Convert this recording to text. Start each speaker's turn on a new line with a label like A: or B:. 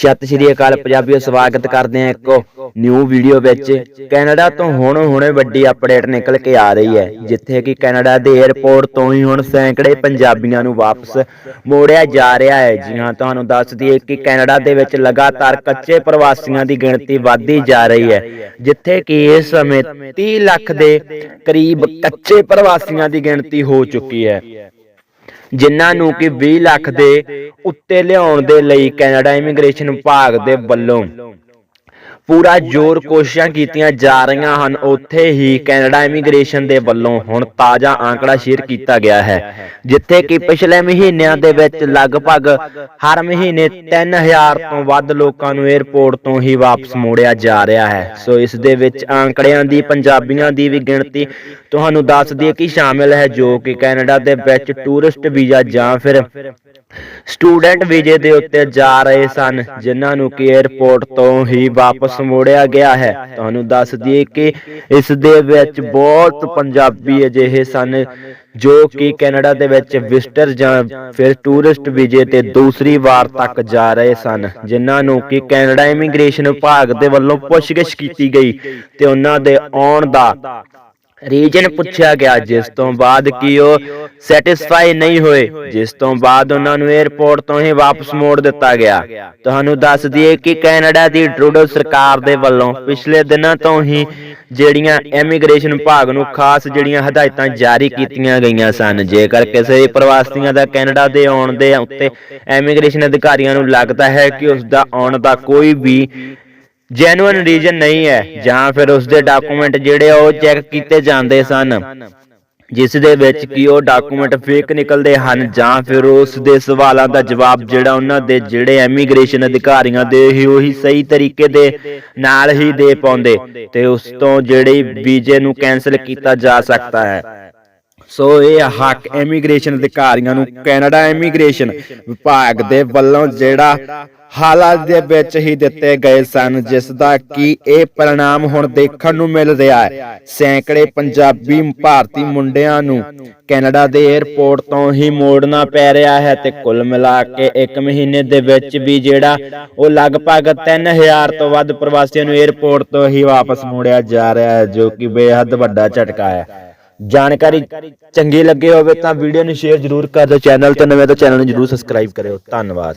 A: ਸਤਿ ਸ਼੍ਰੀ ਅਕਾਲ, ਪੰਜਾਬੀਓ, ਸਵਾਗਤ ਕਰਦੇ ਹਾਂ ਇੱਕ ਨਿਊ ਵੀਡੀਓ ਵਿੱਚ। ਕੈਨੇਡਾ ਤੋਂ ਹੁਣ ਹੁਣੇ ਵੱਡੀ ਅਪਡੇਟ ਨਿਕਲ ਕੇ ਆ ਰਹੀ ਹੈ, ਜਿੱਥੇ ਕਿ ਕੈਨੇਡਾ ਦੇ 에ਅਰਪੋਰਟ ਤੋਂ ਹੀ ਹੁਣ ਸੈਂਕੜੇ ਪੰਜਾਬੀਆਂ ਨੂੰ ਵਾਪਸ ਮੋੜਿਆ ਜਾ ਰਿਹਾ ਹੈ। ਜੀ ਹਾਂ, ਤੁਹਾਨੂੰ ਦੱਸ ਦਈਏ ਕਿ ਕੈਨੇਡਾ ਦੇ ਵਿੱਚ ਲਗਾਤਾਰ ਕੱਚੇ ਪ੍ਰਵਾਸੀਆਂ ਦੀ ਗਿਣਤੀ ਵਧਦੀ ਜਾ ਰਹੀ ਹੈ, ਜਿੱਥੇ ਕਿ ਇਸ ਸਮੇਂ 30 ਲੱਖ ਦੇ ਕਰੀਬ ਕੱਚੇ ਪ੍ਰਵਾਸੀਆਂ ਦੀ ਗਿਣਤੀ ਹੋ ਚੁੱਕੀ ਹੈ। ਜਿਨ੍ਹਾਂ ਨੂੰ ਕਿ 20 ਲੱਖ ਦੇ ਉੱਤੇ ਲਿਆਉਣ ਦੇ ਲਈ ਕੈਨੇਡਾ ਇਮੀਗ੍ਰੇਸ਼ਨ ਵਿਭਾਗ ਦੇ ਵੱਲੋਂ। ਪੂਰਾ ਜ਼ੋਰ ਕੋਸ਼ਿਸ਼ਾਂ ਕੀਤੀਆਂ ਜਾ ਰਹੀਆਂ ਹਨ। ਉੱਥੇ ਹੀ ਕੈਨੇਡਾ ਇਮੀਗ੍ਰੇਸ਼ਨ ਦੇ ਵੱਲੋਂ ਹੁਣ ਤਾਜ਼ਾ ਆંકੜਾ ਸ਼ੇਅਰ ਕੀਤਾ ਗਿਆ ਹੈ, ਜਿੱਥੇ ਕਿ ਪਿਛਲੇ ਮਹੀਨਿਆਂ ਦੇ ਵਿੱਚ ਲਗਭਗ ਹਰ ਮਹੀਨੇ 3000 ਤੋਂ ਵੱਧ ਲੋਕਾਂ ਨੂੰ 에ਅਰਪੋਰਟ ਤੋਂ ਹੀ ਵਾਪਸ ਮੋੜਿਆ ਜਾ ਰਿਹਾ ਹੈ। ਸੋ ਇਸ ਦੇ ਵਿੱਚ ਆંકੜਿਆਂ ਦੀ, ਪੰਜਾਬੀਆਂ ਦੀ ਵੀ ਗਿਣਤੀ ਤੁਹਾਨੂੰ ਦੱਸ ਦਈਏ ਕਿ ਸ਼ਾਮਿਲ ਹੈ, ਜੋ ਕਿ ਕੈਨੇਡਾ ਦੇ ਵਿੱਚ ਟੂਰਿਸਟ ਵੀਜ਼ਾ ਜਾਂ ਫਿਰ ਸਟੂਡੈਂਟ ਵੀਜ਼ੇ ਦੇ ਉੱਤੇ ਜਾ ਰਹੇ ਸਨ, ਜਿਨ੍ਹਾਂ ਨੂੰ ਕਿ 에ਅਰਪੋਰਟ ਤੋਂ ਹੀ ਵਾਪਸ ਮੋੜਿਆ ਗਿਆ ਹੈ। ਤੁਹਾਨੂੰ ਦੱਸ ਦਈਏ ਕਿ ਇਸ ਦੇ ਵਿੱਚ ਬਹੁਤ ਪੰਜਾਬੀ ਅਜਿਹੇ ਸਨ ਜੋ ਕਿ ਕੈਨੇਡਾ ਦੇ ਵਿੱਚ ਵਿਜ਼ਟਰ ਜਾਂ ਫਿਰ ਟੂਰਿਸਟ ਵੀਜ਼ੇ ਤੇ ਦੂਸਰੀ ਵਾਰ ਤੱਕ ਜਾ ਰਹੇ ਸਨ ਜਿਨ੍ਹਾਂ ਨੂੰ ਕਿ ਕੈਨੇਡਾ ਇਮੀਗ੍ਰੇਸ਼ਨ ਵਿਭਾਗ ਦੇ ਵੱਲੋਂ ਪੁੱਛਗਿੱਛ ਕੀਤੀ ਗਈ ਤੇ ਉਹਨਾਂ ਦੇ ਆਉਣ ਦਾ ਰੀਜਨ ਪੁੱਛਿਆ ਗਿਆ ਜਿਸ ਤੋਂ ਬਾਅਦ ਕਿ ਉਹ ਸੈਟੀਸਫਾਈ ਨਹੀਂ ਹੋਏ ਜਿਸ ਤੋਂ ਬਾਅਦ ਉਹਨਾਂ ਨੂੰ 에ਅਰਪੋਰਟ ਤੋਂ ਹੀ ਵਾਪਸ ਮੋੜ ਦਿੱਤਾ ਗਿਆ। ਤੁਹਾਨੂੰ ਦੱਸ ਦਈਏ ਕਿ ਕੈਨੇਡਾ ਦੀ ਟਰੂਡੋ ਸਰਕਾਰ ਦੇ ਵੱਲੋਂ ਪਿਛਲੇ ਦਿਨਾਂ ਤੋਂ ਹੀ ਜਿਹੜੀਆਂ ਇਮੀਗ੍ਰੇਸ਼ਨ ਵਿਭਾਗ ਨੂੰ ਖਾਸ ਜਿਹੜੀਆਂ ਹਦਾਇਤਾਂ ਜਾਰੀ ਕੀਤੀਆਂ ਗਈਆਂ ਸਨ। ਜੇਕਰ ਕਿਸੇ ਪ੍ਰਵਾਸੀਆਂ ਦਾ ਕੈਨੇਡਾ ਦੇ ਆਉਣ ਦੇ ਉੱਤੇ ਇਮੀਗ੍ਰੇਸ਼ਨ ਅਧਿਕਾਰੀਆਂ ਨੂੰ ਲੱਗਦਾ ਹੈ ਕਿ ਉਸ ਦਾ ਆਉਣ ਦਾ ਕੋਈ ਵੀ ਜੈਨੂਇਨ ਰੀਜਨ ਨਹੀਂ ਹੈ ਜਾਂ ਫਿਰ ਉਸ ਦੇ ਡਾਕੂਮੈਂਟ ਜਿਹੜੇ ਉਹ ਚੈੱਕ ਕੀਤੇ ਜਾਂਦੇ ਸਨ ਜਿਸ ਦੇ ਵਿੱਚ ਕੀ ਉਹ ਡਾਕੂਮੈਂਟ ਫੇਕ ਨਿਕਲਦੇ ਹਨ ਜਾਂ ਫਿਰ ਉਸ ਦੇ ਸਵਾਲਾਂ ਦਾ ਜਵਾਬ ਜਿਹੜਾ ਉਹਨਾਂ ਦੇ ਜਿਹੜੇ ਇਮੀਗ੍ਰੇਸ਼ਨ ਅਧਿਕਾਰੀਆਂ ਦੇ ਹੀ ਉਹੀ ਸਹੀ ਤਰੀਕੇ ਦੇ ਨਾਲ ਹੀ ਦੇ ਪਾਉਂਦੇ ਤੇ ਉਸ ਤੋਂ ਜਿਹੜੇ ਵੀਜ਼ੇ ਨੂੰ ਕੈਨਸਲ ਕੀਤਾ ਜਾ ਸਕਦਾ ਹੈ। ਸੋ ਇਹ ਹੱਕ ਇਮੀਗ੍ਰੇਸ਼ਨ ਅਧਿਕਾਰੀਆਂ ਨੂੰ ਕੈਨੇਡਾ ਇਮੀਗ੍ਰੇਸ਼ਨ ਵਿਭਾਗ ਦੇ ਵੱਲੋਂ ਜਿਹੜਾ ਹਾਲਾਤ ਦੇ ਵਿੱਚ ਹੀ ਦਿੱਤੇ ਗਏ ਸਨ, ਜਿਸ ਦਾ ਕੀ ਇਹ ਪਰਿਣਾਮ ਹੁਣ ਦੇਖਣ ਨੂੰ ਮਿਲ ਰਿਹਾ ਹੈ। ਸੈਂਕੜੇ ਪੰਜਾਬੀ ਭਾਰਤੀ ਮੁੰਡਿਆਂ ਨੂੰ ਕੈਨੇਡਾ ਦੇ 에ਅਰਪੋਰਟ ਤੋਂ ਹੀ ਮੋੜਨਾ ਪੈ ਰਿਹਾ ਹੈ ਤੇ ਕੁੱਲ ਮਿਲਾ ਕੇ 1 ਮਹੀਨੇ ਦੇ ਵਿੱਚ ਵੀ ਜਿਹੜਾ ਉਹ ਲਗਭਗ 3000 ਤੋਂ ਵੱਧ ਪ੍ਰਵਾਸੀਆਂ ਨੂੰ 에ਅਰਪੋਰਟ ਤੋਂ ਹੀ ਵਾਪਸ ਮੋੜਿਆ ਜਾ ਰਿਹਾ ਹੈ, ਜੋ ਕਿ ਬੇਹੱਦ ਵੱਡਾ ਝਟਕਾ ਹੈ। ਜਾਣਕਾਰੀ ਚੰਗੀ ਲੱਗੇ ਹੋਵੇ ਤਾਂ ਵੀਡੀਓ ਨੂੰ ਸ਼ੇਅਰ ਜ਼ਰੂਰ ਕਰ ਦਿਓ। ਚੈਨਲ ਤੇ ਨਵੇਂ ਤਾਂ ਚੈਨਲ ਨੂੰ ਜ਼ਰੂਰ ਸਬਸਕ੍ਰਾਈਬ ਕਰਿਓ। ਧੰਨਵਾਦ।